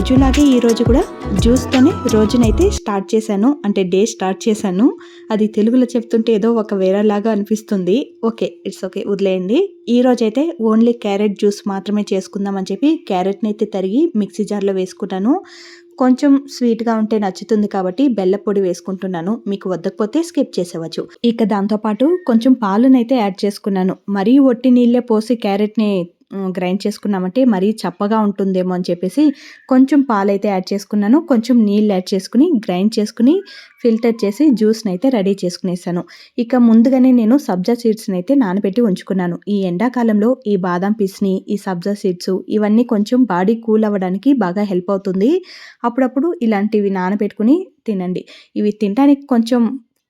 రోజులాగే ఈరోజు కూడా జ్యూస్తోనే రోజునైతే స్టార్ట్ చేశాను. అంటే డే స్టార్ట్ చేశాను. అది తెలుగులో చెప్తుంటే ఏదో ఒక వేరేలాగా అనిపిస్తుంది. ఓకే ఇట్స్ ఓకే వదిలేయండి. ఈ రోజైతే ఓన్లీ క్యారెట్ జ్యూస్ మాత్రమే చేసుకుందామని చెప్పి క్యారెట్ని అయితే తరిగి మిక్సీ జార్లో వేసుకున్నాను కొంచెం స్వీట్గా ఉంటే నచ్చుతుంది కాబట్టి బెల్ల పొడి వేసుకుంటున్నాను. మీకు వద్దకపోతే స్కిప్ చేసేవచ్చు. ఇక దాంతోపాటు కొంచెం పాలునైతే యాడ్ చేసుకున్నాను. మరీ ఒట్టి నీళ్ళే పోసి క్యారెట్ని గ్రైండ్ చేసుకున్నామంటే మరీ చప్పగా ఉంటుందేమో అని చెప్పేసి కొంచెం పాలైతే యాడ్ చేసుకున్నాను. కొంచెం నీళ్ళు యాడ్ చేసుకుని గ్రైండ్ చేసుకుని ఫిల్టర్ చేసి జ్యూస్ని అయితే రెడీ చేసుకునేసాను. ఇక ముందుగానే నేను సబ్జా సీడ్స్ని అయితే నానబెట్టి ఉంచుకున్నాను. ఈ ఎండాకాలంలో ఈ బాదం పీస్ని ఈ సబ్జా సీడ్స్ ఇవన్నీ కొంచెం బాడీ కూల్ అవ్వడానికి బాగా హెల్ప్ అవుతుంది. అప్పుడప్పుడు ఇలాంటివి నానబెట్టుకుని తినండి. ఇవి తినడానికి కొంచెం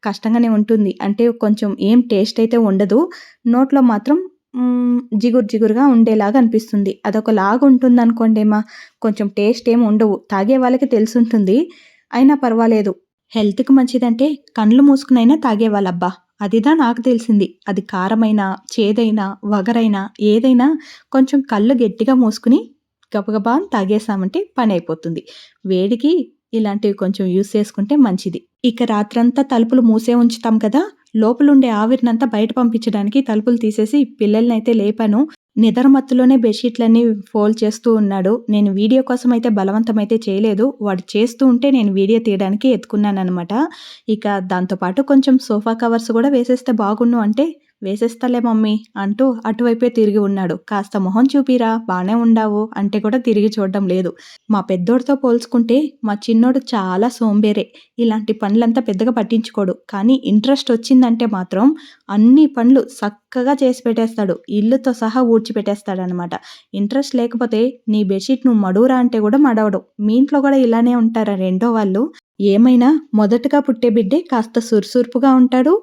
కష్టంగానే ఉంటుంది. అంటే కొంచెం ఏం టేస్ట్ అయితే ఉండదు. నోట్లో మాత్రం జిగురు జిగురుగా ఉండేలాగా అనిపిస్తుంది. అదొక లాగా ఉంటుంది అనుకోండేమా కొంచెం టేస్ట్ ఏమి ఉండవు. తాగే వాళ్ళకి తెలుసుంటుంది. అయినా పర్వాలేదు. హెల్త్కి మంచిదంటే కండ్లు మూసుకునైనా తాగేవాళ్ళబ్బా అదిదా నాకు తెలిసింది. అది కారమైనా చేదైనా వగరైనా ఏదైనా కొంచెం కళ్ళు గట్టిగా మూసుకుని గబగబా తాగేసామంటే పని అయిపోతుంది. వేడికి ఇలాంటివి కొంచెం యూస్ చేసుకుంటే మంచిది. ఇక రాత్రంతా తలుపులు మూసే ఉంచుతాం కదా. లోపలుండే ఆవిరినంతా బయట పంపించడానికి తలుపులు తీసేసి పిల్లల్ని అయితే లేపాను. నిద్రమత్తులోనే బెడ్షీట్లన్నీ ఫోల్డ్ చేస్తూ ఉన్నాడు. నేను వీడియో కోసం అయితే బలవంతమైతే చేయలేదు. వాడు చేస్తూ ఉంటే నేను వీడియో తీయడానికి ఎత్తుకున్నాను అనమాట ఇక దాంతోపాటు కొంచెం సోఫా కవర్స్ కూడా వేసేస్తే బాగుండు అంటే వేసేస్తలే మమ్మీ అంటూ అటువైపే తిరిగి ఉన్నాడు. కాస్త మొహం చూపిరా బాగానే ఉండావు అంటే కూడా తిరిగి చూడడం లేదు. మా పెద్దోడితో పోల్చుకుంటే మా చిన్నోడు చాలా సోంబేరే. ఇలాంటి పనులంతా పెద్దగా పట్టించుకోడు. కానీ ఇంట్రెస్ట్ వచ్చిందంటే మాత్రం అన్ని పనులు చక్కగా చేసి పెట్టేస్తాడు. ఇల్లుతో సహా ఊడ్చిపెట్టేస్తాడనమాట ఇంట్రెస్ట్ లేకపోతే నీ బెడ్షీట్ నువ్వు మడువురా అంటే కూడా మడవడు. మీ ఇంట్లో కూడా ఇలానే ఉంటారా రెండో వాళ్ళు? ఏమైనా మొదటగా పుట్టే బిడ్డే కాస్త సురుసురుపుగా ఉంటాడు.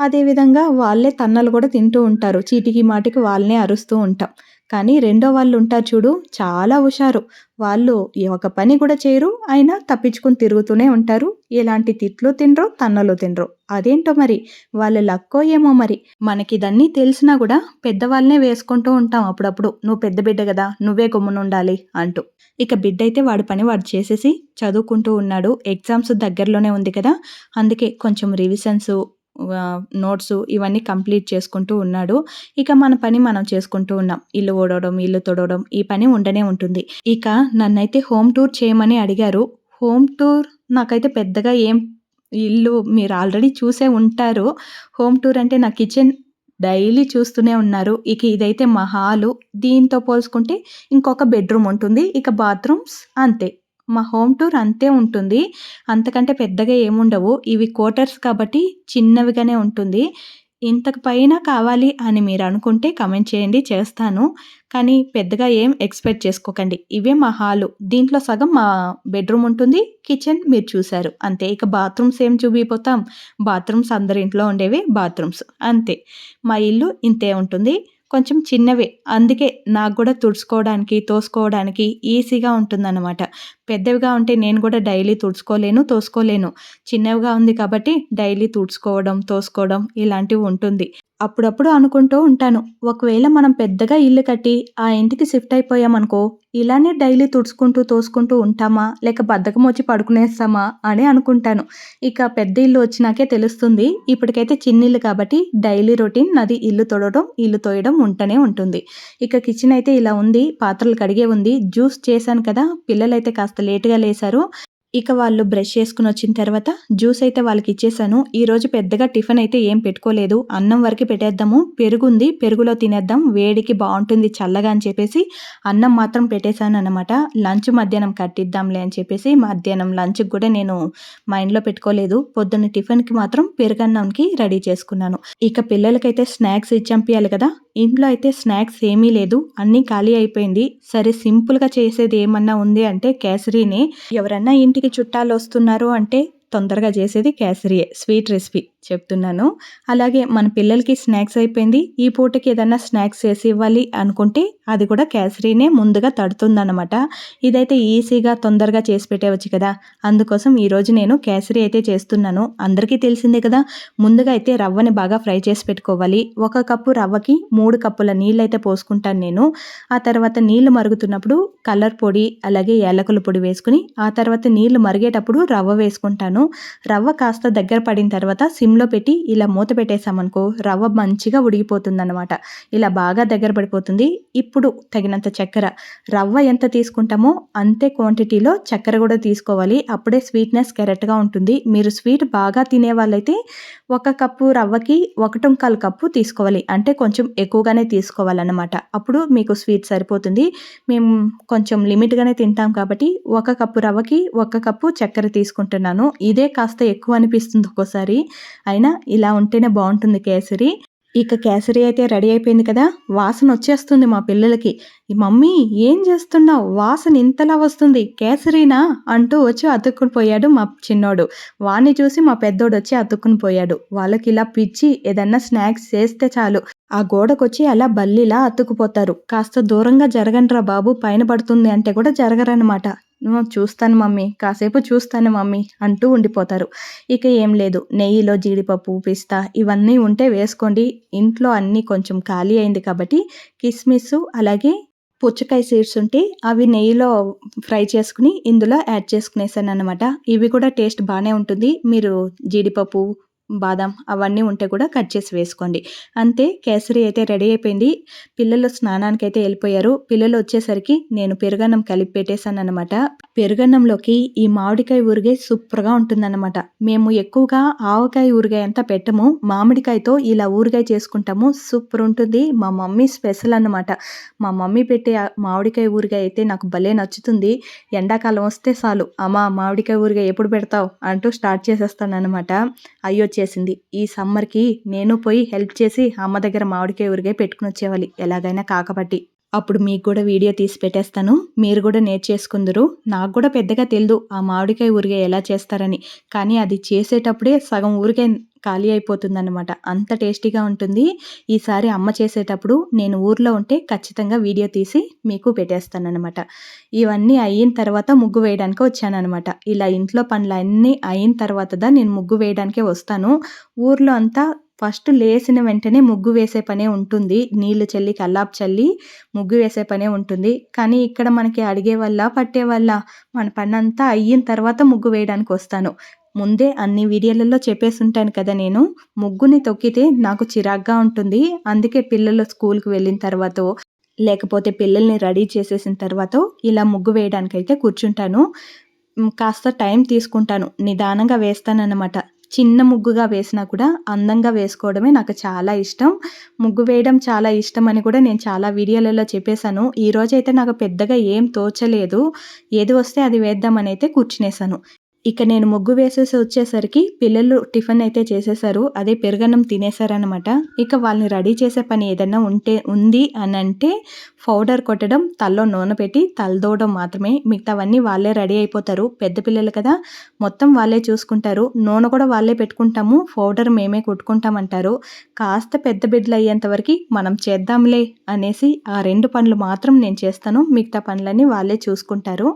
అదేవిధంగా వాళ్ళే తన్నలు కూడా తింటూ ఉంటారు. చీటికి మాటికి వాళ్ళనే అరుస్తూ ఉంటాం. కానీ రెండో వాళ్ళు ఉంటారు చూడు చాలా హుషారు. వాళ్ళు ఒక పని కూడా చేయరు అయినా తప్పించుకుని తిరుగుతూనే ఉంటారు. ఎలాంటి తిట్లు తినరు తన్నలు తినరు. అదేంటో మరి? వాళ్ళ లక్కో ఏమో మరి? మనకి ఇదన్నీ తెలిసినా కూడా పెద్దవాళ్ళనే వేసుకుంటూ ఉంటాం అప్పుడప్పుడు. నువ్వు పెద్ద బిడ్డ కదా నువ్వే ఉండాలి అంటూ. ఇక బిడ్డ అయితే వాడి పని వాడు చేసేసి చదువుకుంటూ ఉన్నాడు. ఎగ్జామ్స్ దగ్గరలోనే ఉంది కదా అందుకే కొంచెం రివిజన్స్ నోట్స్ ఇవన్నీ కంప్లీట్ చేసుకుంటూ ఉన్నాడు. ఇక మన పని మనం చేసుకుంటూ ఉన్నాం. ఇల్లు ఓడవడం ఇల్లు తొడవడం ఈ పని ఉండనే ఉంటుంది. ఇక నన్నైతే హోమ్ టూర్ చేయమని అడిగారు. హోమ్ టూర్ నాకైతే పెద్దగా ఏం ఇల్లు మీరు ఆల్రెడీ చూసే ఉంటారు. హోమ్ టూర్ అంటే నా కిచెన్ డైలీ చూస్తూనే ఉన్నారు. ఇక ఇదైతే మా హాలు దీంతో పోల్చుకుంటే ఇంకొక బెడ్రూమ్ ఉంటుంది. ఇక బాత్రూమ్స్ అంతే. మా హోమ్ టూర్ అంతే ఉంటుంది. అంతకంటే పెద్దగా ఏముండవు. ఇవి క్వార్టర్స్ కాబట్టి చిన్నవిగానే ఉంటుంది. ఇంతకు పైన కావాలి అని మీరు అనుకుంటే కమెంట్ చేయండి చేస్తాను. కానీ పెద్దగా ఏం ఎక్స్పెక్ట్ చేసుకోకండి. ఇవే మా హాలు. దీంట్లో సగం మా బెడ్రూమ్ ఉంటుంది. కిచెన్ మీరు చూశారు. అంతే. ఇక బాత్రూమ్స్ ఏం చూపిపోతాం? బాత్రూమ్స్ అందరి ఇంట్లో ఉండేవి బాత్రూమ్స్. అంతే. మా ఇల్లు ఇంతే ఉంటుంది. కొంచెం చిన్నవే. అందుకే నాకు కూడా తుడుచుకోవడానికి తోసుకోవడానికి ఈజీగా ఉంటుందన్నమాట. పెద్దవిగా ఉంటే నేను కూడా డైలీ తుడుచుకోలేను తోసుకోలేను. చిన్నవిగా ఉంది కాబట్టి డైలీ తుడుచుకోవడం తోసుకోవడం ఇలాంటివి ఉంటుంది. అప్పుడప్పుడు అనుకుంటూ ఉంటాను ఒకవేళ మనం పెద్దగా ఇల్లు కట్టి ఆ ఇంటికి షిఫ్ట్ అయిపోయామనుకో ఇలానే డైలీ తుడుచుకుంటూ తోసుకుంటూ ఉంటామా? లేక బద్ధకం వచ్చి పడుకునేస్తామా? అని అనుకుంటాను. ఇక పెద్ద ఇల్లు వచ్చినాకే తెలుస్తుంది ఇప్పటికైతే చిన్నిల్లు కాబట్టి డైలీ రొటీన్ నాది ఇల్లు తొడడం ఇల్లు తోయడం ఉంటనే ఉంటుంది. ఇక కిచెన్ అయితే ఇలా ఉంది పాత్రలు కడిగే ఉంది జ్యూస్ చేశాను కదా పిల్లలైతే కాస్త లేటుగా లేశారు. ఇక వాళ్ళు బ్రష్ చేసుకుని వచ్చిన తర్వాత జ్యూస్ అయితే వాళ్ళకి ఇచ్చేసాను. ఈరోజు పెద్దగా టిఫిన్ అయితే ఏం పెట్టుకోలేదు. అన్నం వరకు పెట్టేద్దాము. పెరుగుంది. పెరుగులో తినేద్దాం. వేడికి బాగుంటుంది చల్లగా అని చెప్పేసి అన్నం మాత్రం పెట్టేశాను అనమాట లంచ్ మధ్యాహ్నం కట్టిద్దాంలే అని చెప్పేసి మధ్యాహ్నం లంచ్కి కూడా నేను మైండ్లో పెట్టుకోలేదు. పొద్దున్న టిఫిన్కి మాత్రం పెరుగన్నంకి రెడీ చేసుకున్నాను. ఇక పిల్లలకైతే స్నాక్స్ ఇచ్చంపియాలి కదా. ఇంట్లో అయితే స్నాక్స్ ఏమీ లేదు. అన్నీ ఖాళీ అయిపోయింది. సరే సింపుల్గా చేసేది ఏమన్నా ఉంది అంటే కేసరీనే. ఎవరన్నా ఇంటికి చుట్టాలు వస్తున్నారు అంటే తొందరగా చేసేది కేసరియే స్వీట్ రెసిపీ. చెప్తున్నాను. అలాగే మన పిల్లలకి స్నాక్స్ అయిపోయింది. ఈ పూటకి ఏదన్నా స్నాక్స్ చేసి ఇవ్వాలి అనుకుంటే అది కూడా క్యాసరీనే ముందుగా తడుతుందన్నమాట. ఇదైతే ఈజీగా తొందరగా చేసి పెట్టేవచ్చు కదా. అందుకోసం ఈరోజు నేను కేసరి అయితే చేస్తున్నాను. అందరికీ తెలిసిందే కదా. ముందుగా అయితే రవ్వని బాగా ఫ్రై చేసి పెట్టుకోవాలి. ఒక కప్పు రవ్వకి మూడు కప్పుల నీళ్ళు అయితే పోసుకుంటాను నేను. ఆ తర్వాత నీళ్ళు మరుగుతున్నప్పుడు కలర్ పొడి అలాగే యాలకుల పొడి వేసుకుని ఆ తర్వాత నీళ్ళు మరిగేటప్పుడు రవ్వ వేసుకుంటాను. రవ్వ కాస్త దగ్గర పడిన తర్వాత సిమ్ సిమ్లో పెట్టి ఇలా మూత పెట్టేసామనుకో రవ్వ మంచిగా ఉడిగిపోతుందన్నమాట ఇలా బాగా దగ్గర పడిపోతుంది. ఇప్పుడు తగినంత చక్కెర. రవ్వ ఎంత తీసుకుంటామో అంతే క్వాంటిటీలో చక్కెర కూడా తీసుకోవాలి. అప్పుడే స్వీట్నెస్ కరెక్ట్గా ఉంటుంది. మీరు స్వీట్ బాగా తినే వాళ్ళైతే ఒక కప్పు రవ్వకి ఒకటొంకాలు కప్పు తీసుకోవాలి. అంటే కొంచెం ఎక్కువగానే తీసుకోవాలన్నమాట. అప్పుడు మీకు స్వీట్ సరిపోతుంది. మేము కొంచెం లిమిట్గానే తింటాం కాబట్టి ఒక కప్పు రవ్వకి ఒక కప్పు చక్కెర తీసుకుంటున్నాను. ఇదే కాస్త ఎక్కువ అనిపిస్తుంది ఒక్కోసారి. అయినా ఇలా ఉంటేనే బాగుంటుంది కేసరి. ఇక కేసరి అయితే రెడీ అయిపోయింది కదా వాసన వచ్చేస్తుంది మా పిల్లలకి. మమ్మీ ఏం చేస్తున్నావు? వాసన ఇంతలా వస్తుంది కేసరీనా? అంటూ వచ్చి అతుక్కుని పోయాడు మా చిన్నోడు. వాణ్ణి చూసి మా పెద్దోడు వచ్చి అతుక్కుని పోయాడు. వాళ్ళకి ఇలా పిచ్చి ఏదన్నా స్నాక్స్ చేస్తే చాలు. ఆ గోడకొచ్చి అలా బల్లిలా అతుక్కుపోతారు. కాస్త దూరంగా జరగండ్రా బాబు పైన పడుతుంది అంటే కూడా జరగరనమాట చూస్తాను మమ్మీ. కాసేపు చూస్తాను మమ్మీ అంటూ ఉండిపోతారు. ఇక ఏం లేదు. నెయ్యిలో జీడిపప్పు పిస్తా ఇవన్నీ ఉంటే వేసుకోండి. ఇంట్లో అన్నీ కొంచెం ఖాళీ అయింది కాబట్టి కిస్మిస్ అలాగే పుచ్చకాయ సీడ్స్ ఉంటే అవి నెయ్యిలో ఫ్రై చేసుకుని ఇందులో యాడ్ చేసుకునేసాను అనమాట ఇవి కూడా టేస్ట్ బాగానే ఉంటుంది. మీరు జీడిపప్పు బాదం అవన్నీ ఉంటే కూడా కట్ చేసి వేసుకోండి. అంతే కేసరి అయితే రెడీ అయిపోయింది. పిల్లలు స్నానానికి అయితే వెళ్ళిపోయారు. పిల్లలు వచ్చేసరికి నేను పెరుగన్నం కలిపి పెట్టేశాను అనమాట పెరుగన్నంలోకి ఈ మామిడికాయ ఊరిగాయ సూపర్గా ఉంటుందన్నమాట. మేము ఎక్కువగా ఆవకాయ ఊరిగాయ అంతా పెట్టము. మామిడికాయతో ఇలా ఊరిగాయ చేసుకుంటాము. సూపర్ ఉంటుంది. మా మమ్మీ స్పెషల్ అన్నమాట. మా మమ్మీ పెట్టే మామిడికాయ ఊరిగాయ అయితే నాకు భలే నచ్చుతుంది. ఎండాకాలం వస్తే చాలు. అమ్మా మామిడికాయ ఊరిగాయ ఎప్పుడు పెడతావు? అంటూ స్టార్ట్ చేసేస్తాను అనమాట అయ్యో చేసింది. ఈ సమ్మర్కి నేను పోయి హెల్ప్ చేసి అమ్మ దగ్గర మామిడికాయ ఊరిగే పెట్టుకుని వచ్చేవాలి. ఎలాగైనా కాకపట్టి. అప్పుడు మీకు కూడా వీడియో తీసి పెట్టేస్తాను. మీరు కూడా నేర్చేసుకుందరు. నాకు కూడా పెద్దగా తెలియదు ఆ మామిడికాయ ఊరికాయ ఎలా చేస్తారని. కానీ అది చేసేటప్పుడే సగం ఊరికాయ ఖాళీ అయిపోతుందన్నమాట. అంత టేస్టీగా ఉంటుంది. ఈసారి అమ్మ చేసేటప్పుడు నేను ఊర్లో ఉంటే ఖచ్చితంగా వీడియో తీసి మీకు పెట్టేస్తానమాట ఇవన్నీ అయిన తర్వాత ముగ్గు వేయడానికి వచ్చానమాట ఇలా ఇంట్లో పనులన్నీ అయిన తర్వాత దా నేను ముగ్గు వేయడానికే వస్తాను. ఊర్లో అంతా ఫస్ట్ లేచిన వెంటనే ముగ్గు వేసే పనే ఉంటుంది. నీళ్ళు చల్లి కల్లాపు చల్లి ముగ్గు వేసే పనే ఉంటుంది. కానీ ఇక్కడ మనకి అడిగే వల్ల పట్టే వల్ల మన పనంతా అయిన తర్వాత ముగ్గు వేయడానికి వస్తాను. ముందే అన్ని వీడియోలలో చెప్పేసి ఉంటాను కదా నేను. ముగ్గుని తొక్కితే నాకు చిరాగ్గా ఉంటుంది. అందుకే పిల్లలు స్కూల్కి వెళ్ళిన తర్వాత లేకపోతే పిల్లల్ని రెడీ చేసేసిన తర్వాత ఇలా ముగ్గు వేయడానికైతే కూర్చుంటాను. కాస్త టైం తీసుకుంటాను. నిదానంగా వేస్తానన్నమాట. చిన్న ముగ్గుగా వేసినా కూడా అందంగా వేసుకోవడమే నాకు చాలా ఇష్టం. ముగ్గు వేయడం చాలా ఇష్టం అని కూడా నేను చాలా వీడియోలలో చెప్పేశాను. ఈ రోజైతే నాకు పెద్దగా ఏం తోచలేదు. ఏది వస్తే అది వేద్దామని అయితే కూర్చునేసాను ఇక నేను ముగ్గు వేసేసి వచ్చేసరికి పిల్లలు టిఫిన్ అయితే చేసేసారు. అదే పెరుగన్నం తినేసారనమాట ఇక వాళ్ళని రెడీ చేసే పని ఏదైనా ఉంటే ఉంది అని అంటే పౌడర్ కొట్టడం తల్లో నూనె పెట్టి తలదోవడం మాత్రమే. మిగతావన్నీ వాళ్ళే రెడీ అయిపోతారు. పెద్ద పిల్లలు కదా మొత్తం వాళ్ళే చూసుకుంటారు. నూనె కూడా వాళ్ళే పెట్టుకుంటాము. పౌడర్ మేమే కొట్టుకుంటామంటారు. కాస్త పెద్ద బిడ్డలు అయ్యేంత వరకు మనం చేద్దాంలే అనేసి ఆ రెండు పనులు మాత్రం నేను చేస్తాను. మిగతా పనులన్నీ వాళ్ళే చూసుకుంటారు.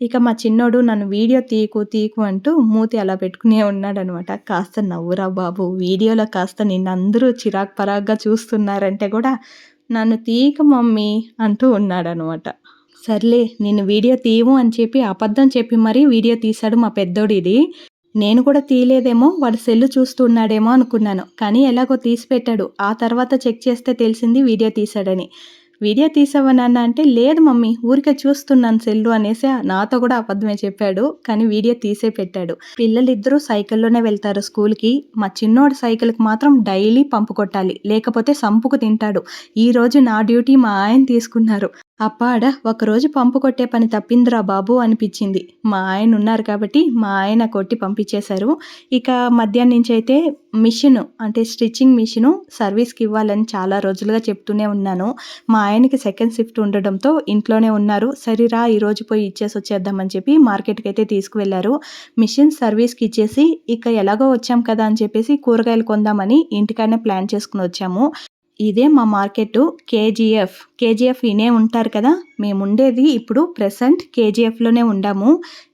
ఇక మా చిన్నోడు నన్ను వీడియో తీకు తీకు అంటూ మూతి అలా పెట్టుకునే ఉన్నాడనమాట. కాస్త నవ్వురా బాబు వీడియోలో కాస్త నిన్నందరూ చిరాక్ చిరాకు పరాగ్గా చూస్తున్నారంటే కూడా నన్ను తీక మమ్మీ అంటూ ఉన్నాడనమాట. సర్లే నేను వీడియో తీయము అని చెప్పి అబద్ధం చెప్పి మరీ వీడియో తీశాడు మా పెద్దోడు ఇది. నేను కూడా తీయలేదేమో వాడు సెల్లు చూస్తున్నాడేమో అనుకున్నాను. కానీ ఎలాగో తీసి పెట్టాడు ఆ తర్వాత చెక్ చేస్తే తెలిసింది వీడియో తీశాడని. వీడియో తీసావా నాన్న అంటే లేదు మమ్మీ ఊరికే చూస్తున్నాను సెల్లు అనేసి నాతో కూడా అబద్ధమే చెప్పాడు. కానీ వీడియో తీసే పెట్టాడు. పిల్లలిద్దరూ సైకిల్లోనే వెళ్తారు స్కూల్కి. మా చిన్నోడు సైకిల్కి మాత్రం డైలీ పంపు కొట్టాలి. లేకపోతే సంపుకు తింటాడు. ఈ రోజు నా డ్యూటీ మా ఆయన తీసుకున్నారు. అప్పాడ ఒకరోజు పంపు కొట్టే పని తప్పిందిరా బాబు అనిపించింది. మా ఆయన ఉన్నారు కాబట్టి మా ఆయన కొట్టి పంపించేశారు. ఇక మధ్యాహ్నం నుంచి అయితే మిషన్ అంటే స్టిచ్చింగ్ మిషన్ సర్వీస్కి ఇవ్వాలని చాలా రోజులుగా చెప్తూనే ఉన్నాను. మా ఆయనకి సెకండ్ షిఫ్ట్ ఉండడంతో ఇంట్లోనే ఉన్నారు. సరిరా ఈరోజు పోయి ఇచ్చేసి వచ్చేద్దామని చెప్పి మార్కెట్కి అయితే తీసుకువెళ్ళారు. మిషన్ సర్వీస్కి ఇచ్చేసి ఇక ఎలాగో వచ్చాం కదా అని చెప్పేసి కూరగాయలు కొందామని ఇంటికాడనే ప్లాన్ చేసుకుని వచ్చాము. ఇదే మా మార్కెట్ కేజీఎఫ్. కేజీఎఫ్ ఇనే ఉంటారు కదా మేము ఉండేది ఇప్పుడు ప్రెసెంట్ కేజీఎఫ్లోనే ఉండాము.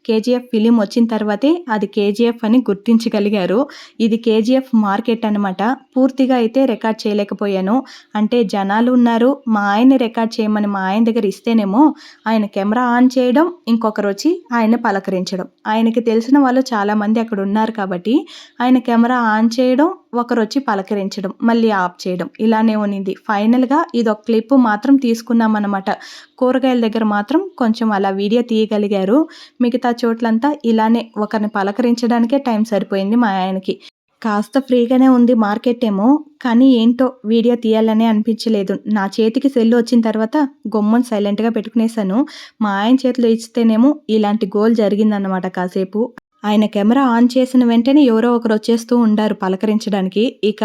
కేజీఎఫ్ ఫిలిం వచ్చిన తర్వాతే అది కేజీఎఫ్ అని గుర్తించగలిగారు. ఇది కేజీఎఫ్ మార్కెట్ అనమాట పూర్తిగా అయితే రికార్డ్ చేయలేకపోయాను. అంటే జనాలు ఉన్నారు. మా ఆయన్ని రికార్డ్ చేయమని మా ఆయన దగ్గర ఇస్తేనేమో ఆయన కెమెరా ఆన్ చేయడం ఇంకొకరు వచ్చి ఆయన పలకరించడం. ఆయనకి తెలిసిన వాళ్ళు చాలామంది అక్కడ ఉన్నారు కాబట్టి ఆయన కెమెరా ఆన్ చేయడం ఒకరు వచ్చి పలకరించడం మళ్ళీ ఆఫ్ చేయడం ఇలానే ఉన్నింది. ఫైనల్గా ఇది ఒక క్లిప్ మాత్రం తీసుకున్నాం అనమాట కూరగాయల దగ్గర మాత్రం కొంచెం అలా వీడియో తీయగలిగారు. మిగతా చోట్లంతా ఇలానే ఒకరిని పలకరించడానికే టైం సరిపోయింది మా ఆయనకి. కాస్త ఫ్రీగానే ఉంది మార్కెట్ ఏమో కానీ ఏంటో వీడియో తీయాలనే అనిపించలేదు. నా చేతికి సెల్ వచ్చిన తర్వాత గొమ్మను సైలెంట్గా పెట్టుకునేసాను మా ఆయన చేతిలో ఇస్తేనేమో ఇలాంటి గోల్ జరిగిందన్నమాట కాసేపు. ఆయన కెమెరా ఆన్ చేసిన వెంటనే ఎవరో ఒకరు వచ్చేస్తూ ఉండారు పలకరించడానికి. ఇక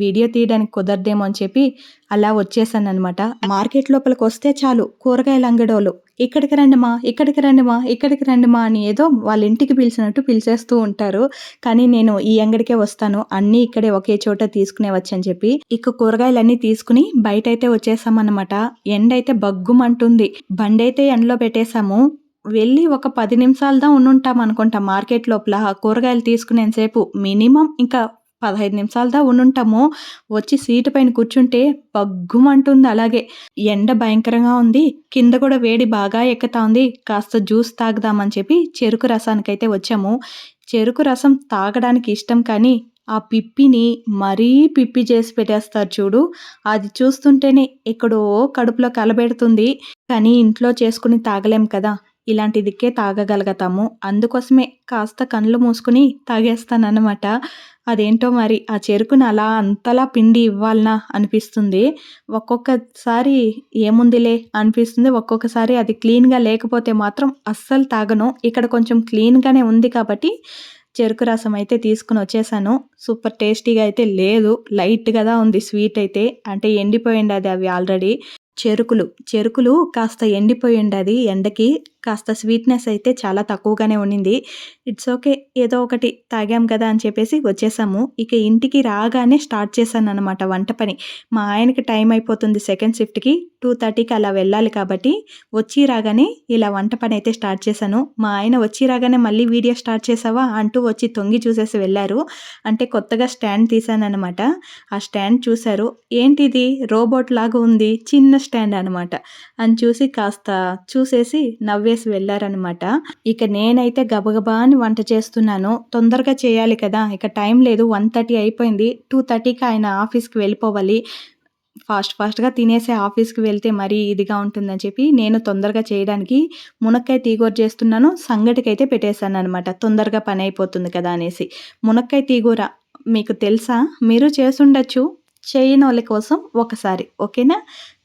వీడియో తీయడానికి కుదరదేమో అని చెప్పి అలా వచ్చేసాను అనమాట మార్కెట్ లోపలికి వస్తే చాలు కూరగాయల అంగడోళ్ళు ఇక్కడికి రండిమా ఇక్కడికి రండిమా ఇక్కడికి రండిమా అని ఏదో వాళ్ళ ఇంటికి పిలిచినట్టు పిలిచేస్తూ ఉంటారు. కానీ నేను ఈ అంగడికే వస్తాను అన్నీ ఇక్కడే ఒకే చోట తీసుకునే వచ్చని చెప్పి ఇక కూరగాయలన్నీ తీసుకుని బయట అయితే వచ్చేసామన్నమాట. ఎండ అయితే బగ్గుమంటుంది బండి అయితే ఎండలో పెట్టేశాము. వెళ్ళి ఒక పది నిమిషాలదా ఉండుంటాం అనుకుంటా మార్కెట్ లోపల కూరగాయలు తీసుకునేసేపు. మినిమం ఇంకా పదహైదు నిమిషాలదా ఉండుంటాము. వచ్చి సీటు పైన కూర్చుంటే బగ్గుమంటుంది అలాగే ఎండ భయంకరంగా ఉంది. కింద కూడా వేడి బాగా ఎక్కుతా ఉంది. కాస్త జ్యూస్ తాగుదామని చెప్పి చెరుకు రసానికైతే వచ్చాము. చెరుకు రసం తాగడానికి ఇష్టం కానీ ఆ పిప్పిని మరీ పిప్పి చేసి పెట్టేస్తారు చూడు. అది చూస్తుంటేనే ఎక్కడో కడుపులో కలబెడుతుంది. కానీ ఇంట్లో చేసుకుని తాగలేం కదా. ఇలాంటి దిక్కే తాగగలుగుతాము. అందుకోసమే కాస్త కళ్ళు మూసుకుని తాగేస్తానన్నమాట. అదేంటో మరి ఆ చెరుకుని అలా అంతలా పిండి ఇవ్వాలనా అనిపిస్తుంది. ఒక్కొక్కసారి ఏముందిలే అనిపిస్తుంది. ఒక్కొక్కసారి అది క్లీన్గా లేకపోతే మాత్రం అస్సలు తాగను. ఇక్కడ కొంచెం క్లీన్గానే ఉంది కాబట్టి చెరుకు రసం అయితే తీసుకుని వచ్చేసాను. సూపర్ టేస్టీగా అయితే లేదు. లైట్ కదా ఉంది స్వీట్ అయితే. అంటే ఎండిపోయింది అది అవి ఆల్రెడీ. చెరుకులు చెరుకులు కాస్త ఎండిపోయి ఉండది ఎండకి. కాస్త స్వీట్నెస్ అయితే చాలా తక్కువగానే ఉండింది. ఇట్స్ ఓకే ఏదో ఒకటి తాగాం కదా అని చెప్పేసి వచ్చేసాము. ఇక ఇంటికి రాగానే స్టార్ట్ చేశాను అనమాట వంట పని. మా ఆయనకి టైం అయిపోతుంది సెకండ్ షిఫ్ట్కి టూ థర్టీకి అలా వెళ్ళాలి కాబట్టి వచ్చి రాగానే ఇలా వంట పని అయితే స్టార్ట్ చేశాను. మా ఆయన వచ్చి రాగానే మళ్ళీ వీడియో స్టార్ట్ చేసావా అంటూ వచ్చి తొంగి చూసేసి వెళ్ళారు. అంటే కొత్తగా స్టాండ్ తీసాను అనమాట ఆ స్టాండ్ చూశారు. ఏంటిది? రోబోట్ లాగా ఉంది చిన్న స్టాండ్ అనమాట అని చూసి కాస్త చూసేసి నవ్వే వేసి వెళ్ళారనమాట ఇక నేనైతే గబగబా అని వంట చేస్తున్నాను. తొందరగా చేయాలి కదా. ఇక టైం లేదు. వన్ థర్టీ అయిపోయింది. టూ థర్టీకి ఆయన ఆఫీస్కి వెళ్ళిపోవాలి. ఫాస్ట్ ఫాస్ట్గా తినేసే ఆఫీస్కి వెళ్తే మరీ ఇదిగా ఉంటుందని చెప్పి నేను తొందరగా చేయడానికి మునక్కాయ తీగూర చేస్తున్నాను. సంగటికైతే పెట్టేశాను అనమాట తొందరగా పని అయిపోతుంది కదా అనేసి. మునక్కాయ తీగూర మీకు తెలుసా? మీరు చేసుండొచ్చు చేయని వాళ్ళ కోసం ఒకసారి. ఓకేనా?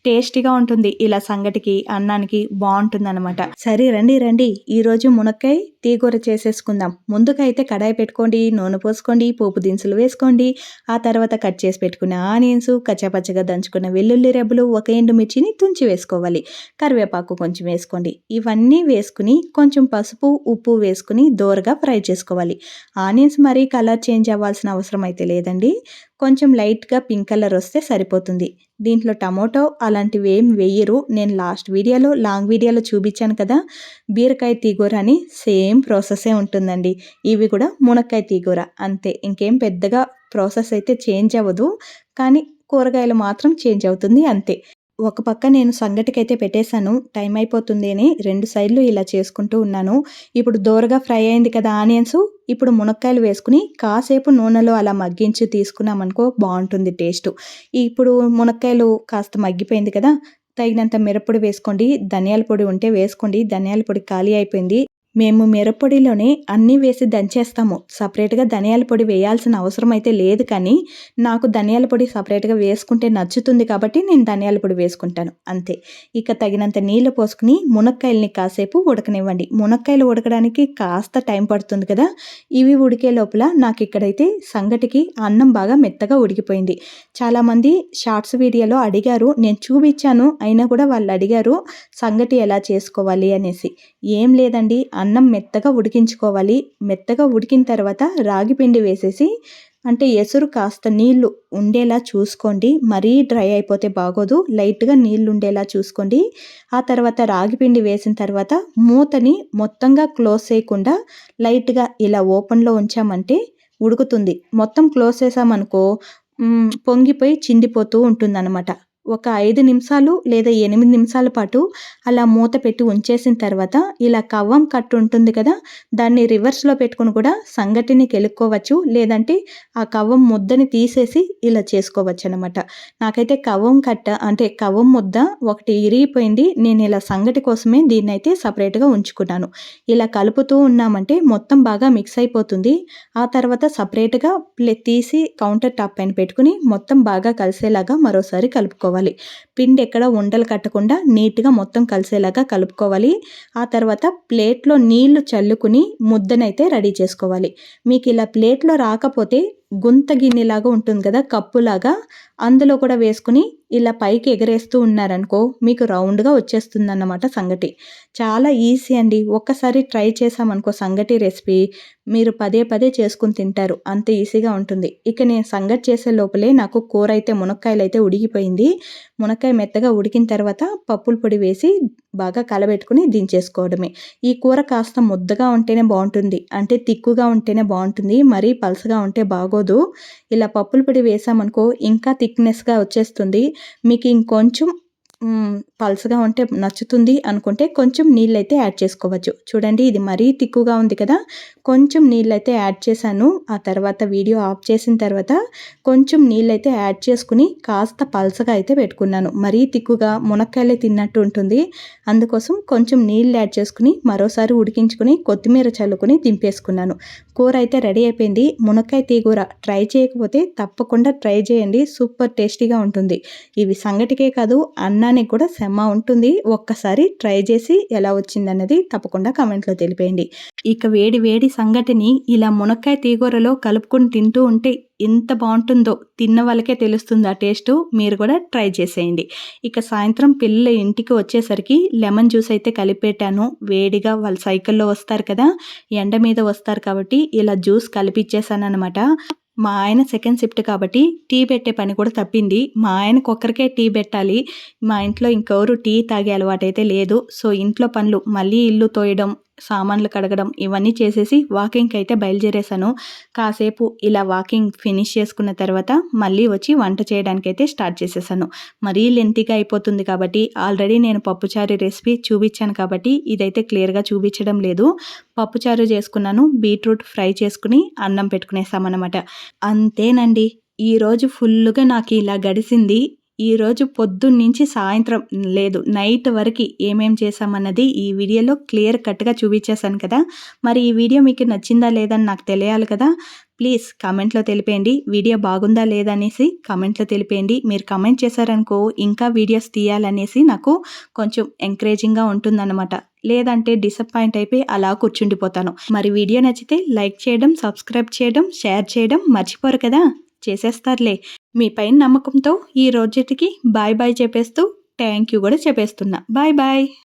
టేస్టీగా ఉంటుంది. ఇలా సంగటికి అన్నానికి బాగుంటుంది అనమాట సరే రండి రండి. ఈరోజు మునక్కాయ తీగూర చేసేసుకుందాం. ముందుగా అయితే కడాయి పెట్టుకోండి నూనె పోసుకోండి పోపు దినుసులు వేసుకోండి. ఆ తర్వాత కట్ చేసి పెట్టుకున్న ఆనియన్స్ కచ్చపచ్చగా దంచుకున్న వెల్లుల్లి రెబ్బలు ఒక ఎండుమిర్చిని తుంచి వేసుకోవాలి. కరివేపాకు కొంచెం వేసుకోండి. ఇవన్నీ వేసుకుని కొంచెం పసుపు ఉప్పు వేసుకుని దోరగా ఫ్రై చేసుకోవాలి. ఆనియన్స్ మరీ కలర్ చేంజ్ అవ్వాల్సిన అవసరం అయితే లేదండి. కొంచెం లైట్గా పింక్ కలర్ వస్తే సరిపోతుంది. దీంట్లో టమోటో అలాంటివి ఏం వేయరు. నేను లాస్ట్ వీడియోలో లాంగ్ వీడియోలో చూపించాను కదా బీరకాయ తీగూర అని సేమ్ ప్రాసెసే ఉంటుందండి. ఇవి కూడా మునక్కాయ తీగూర. అంతే ఇంకేం పెద్దగా ప్రాసెస్ అయితే చేంజ్ అవ్వదు. కానీ కూరగాయలు మాత్రం చేంజ్ అవుతుంది అంతే. ఒక పక్క నేను సంగటికైతే పెట్టేశాను. టైం అయిపోతుంది అని రెండు సైడ్లు ఇలా చేసుకుంటూ ఉన్నాను. ఇప్పుడు దోరగా ఫ్రై అయింది కదా ఆనియన్స్. ఇప్పుడు మునక్కాయలు వేసుకుని కాసేపు నూనెలో అలా మగ్గించి తీసుకున్నామనుకో బాగుంటుంది టేస్ట్. ఇప్పుడు మునక్కాయలు కాస్త మగ్గిపోయింది కదా తగినంత మిరప్పొడి వేసుకోండి ధనియాల పొడి ఉంటే వేసుకోండి. ధనియాల పొడి ఖాళీ అయిపోయింది. మేము మిరపొడిలోనే అన్నీ వేసి దంచేస్తాము. సపరేట్గా ధనియాల పొడి వేయాల్సిన అవసరం అయితే లేదు కానీ నాకు ధనియాల పొడి సపరేట్గా వేసుకుంటే నచ్చుతుంది కాబట్టి నేను ధనియాల పొడి వేసుకుంటాను. అంతే. ఇక తగినంత నీళ్ళు పోసుకుని మునక్కాయలని కాసేపు ఉడకనివ్వండి. మునక్కాయలు ఉడకడానికి కాస్త టైం పడుతుంది కదా. ఇవి ఉడికే లోపల నాకు ఇక్కడైతే సంగటికి అన్నం బాగా మెత్తగా ఉడికిపోయింది. చాలామంది షార్ట్స్ వీడియోలో అడిగారు నేను చూపించాను అయినా కూడా వాళ్ళు అడిగారు సంగటి ఎలా చేసుకోవాలి? అనేసి. ఏం లేదండి అన్నం మెత్తగా ఉడికించుకోవాలి. మెత్తగా ఉడికిన తర్వాత రాగి పిండి వేసేసి అంటే ఎసురు కాస్త నీళ్ళు ఉండేలా చూసుకోండి. మరీ డ్రై అయిపోతే బాగోదు. లైట్గా నీళ్ళు ఉండేలా చూసుకోండి. ఆ తర్వాత రాగి పిండి వేసిన తర్వాత మూతని మొత్తంగా క్లోజ్ చేయకుండా లైట్గా ఇలా ఓపెన్లో ఉంచామంటే ఉడుకుతుంది. మొత్తం క్లోజ్ చేసామనుకో పొంగిపోయి చిందిపోతూ ఉంటుందన్నమాట. ఒక ఐదు నిమిషాలు లేదా ఎనిమిది నిమిషాల పాటు అలా మూత పెట్టి ఉంచేసిన తర్వాత ఇలా కవ్వం కట్టు ఉంటుంది కదా దాన్ని రివర్స్లో పెట్టుకుని కూడా సంగటిని కెలుక్కోవచ్చు. లేదంటే ఆ కవ్వం ముద్దని తీసేసి ఇలా చేసుకోవచ్చు అనమాట నాకైతే కవ్వం కట్ట అంటే కవ్వం ముద్ద ఒకటి ఇరిగిపోయింది. నేను ఇలా సంగటి కోసమే దీన్ని అయితే సపరేట్గా ఉంచుకున్నాను. ఇలా కలుపుతూ ఉన్నామంటే మొత్తం బాగా మిక్స్ అయిపోతుంది. ఆ తర్వాత సపరేట్గా ప్లే తీసి కౌంటర్ టాప్ పైన పెట్టుకుని మొత్తం బాగా కలిసేలాగా మరోసారి కలుపుకోవాలి. కలుపుకోవాలి. పిండి ఎక్కడ ఉండలు కట్టకుండా నీట్గా మొత్తం కలిసేలాగా కలుపుకోవాలి. ఆ తర్వాత ప్లేట్లో నీళ్ళు చల్లుకుని ముద్దనైతే రెడీ చేసుకోవాలి. మీకు ఇలా ప్లేట్లో రాకపోతే గుంత గిన్నెలాగా ఉంటుంది కదా కప్పులాగా. అందులో కూడా వేసుకుని ఇలా పైకి ఎగరేస్తూ ఉన్నారనుకో మీకు రౌండ్గా వచ్చేస్తుంది అన్నమాట సంగటి. చాలా ఈజీ అండి. ఒక్కసారి ట్రై చేసామనుకో సంగటి రెసిపీ మీరు పదే పదే చేసుకుని తింటారు. అంత ఈజీగా ఉంటుంది. ఇక నేను సంగటి చేసే లోపలే నాకు కూర అయితే మునక్కాయలు అయితే ఉడికిపోయింది. మునక్కాయ మెత్తగా ఉడికిన తర్వాత పప్పుల పొడి వేసి బాగా కలబెట్టుకుని దించేసుకోవడమే. ఈ కూర కాస్త ముద్దగా ఉంటేనే బాగుంటుంది. అంటే తిక్కుగా ఉంటేనే బాగుంటుంది. మరీ పలసగా ఉంటే బాగోదు. ఇలా పప్పుల పొడి వేసామనుకో ఇంకా థిక్నెస్గా వచ్చేస్తుంది. మీకు ఇంకొంచెం పల్సగా ఉంటే నచ్చుతుంది అనుకుంటే కొంచెం నీళ్ళైతే యాడ్ చేసుకోవచ్చు. చూడండి ఇది మరీ తిక్కుగా ఉంది కదా. కొంచెం నీళ్ళైతే యాడ్ చేశాను. ఆ తర్వాత వీడియో ఆఫ్ చేసిన తర్వాత కొంచెం నీళ్ళైతే యాడ్ చేసుకుని కాస్త పల్సగా అయితే పెట్టుకున్నాను. మరీ తిక్కుగా మునక్కాయలే తిన్నట్టు ఉంటుంది. అందుకోసం కొంచెం నీళ్ళు యాడ్ చేసుకుని మరోసారి ఉడికించుకుని కొత్తిమీర చల్లుకుని దింపేసుకున్నాను. కూర అయితే రెడీ అయిపోయింది. మునక్కాయ తీగూర ట్రై చేయకపోతే తప్పకుండా ట్రై చేయండి. సూపర్ టేస్టీగా ఉంటుంది. ఇవి సంగటికే కాదు అన్నానికి కూడా సెమ్మ ఉంటుంది. ఒక్కసారి ట్రై చేసి ఎలా వచ్చిందన్నది తప్పకుండా కమెంట్లో తెలిపేయండి. ఇక వేడి వేడి సంగటిని ఇలా మునక్కాయ తీగూరలో కలుపుకొని తింటూ ఉంటే ఎంత బాగుంటుందో తిన్న వాళ్ళకే తెలుస్తుంది ఆ టేస్ట్ మీరు కూడా ట్రై చేసేయండి. ఇక సాయంత్రం పిల్లలు ఇంటికి వచ్చేసరికి లెమన్ జ్యూస్ అయితే కలిపెట్టాను వేడిగా వాళ్ళు సైకిల్లో వస్తారు కదా ఎండ మీద వస్తారు కాబట్టి ఇలా జ్యూస్ కలిపిచ్చేసాను అనమాట మా ఆయన సెకండ్ షిఫ్ట్ కాబట్టి టీ పెట్టే పని కూడా తప్పింది. మా ఆయనకు ఒక్కరికే టీ పెట్టాలి. మా ఇంట్లో ఇంకెవరు టీ తాగే అలవాటు అయితే లేదు. సో ఇంట్లో పనులు మళ్ళీ ఇల్లు తోయడం సామాన్లు కడగడం ఇవన్నీ చేసేసి వాకింగ్కి అయితే బయలుదేరేసాను కాసేపు ఇలా వాకింగ్ ఫినిష్ చేసుకున్న తర్వాత మళ్ళీ వచ్చి వంట చేయడానికి అయితే స్టార్ట్ చేసేసాను మరీ లెంతీగా అయిపోతుంది కాబట్టి ఆల్రెడీ నేను పప్పుచారు రెసిపీ చూపించాను కాబట్టి ఇదైతే క్లియర్గా చూపించడం లేదు. పప్పుచారు చేసుకున్నాను బీట్రూట్ ఫ్రై చేసుకుని అన్నం పెట్టుకునేసామన్నమాట. అంతేనండి. ఈరోజు ఫుల్గా నాకు ఇలా గడిచింది ఈరోజు పొద్దున్నుంచి సాయంత్రం లేదు నైట్ వరకు ఏమేం చేసామన్నది ఈ వీడియోలో క్లియర్ కట్గా చూపించేశాను కదా. మరి ఈ వీడియో మీకు నచ్చిందా లేదని నాకు తెలియాలి కదా. ప్లీజ్ కమెంట్లో తెలిపేయండి. వీడియో బాగుందా లేదనేసి కమెంట్లో తెలిపేయండి. మీరు కమెంట్ చేశారనుకో ఇంకా వీడియోస్ తీయాలనేసి నాకు కొంచెం ఎంకరేజింగ్గా ఉంటుందన్నమాట. లేదంటే డిసప్పాయింట్ అయిపోయి అలా కూర్చుండిపోతాను. మరి వీడియో నచ్చితే లైక్ చేయడం సబ్స్క్రైబ్ చేయడం షేర్ చేయడం మర్చిపోరు కదా. చేసేస్తారులే. మీ పైన నమ్మకంతో ఈ రోజుటికి బాయ్ బాయ్ చెప్పేస్తూ థ్యాంక్ యూ కూడా చెప్పేస్తున్నా. Bye bye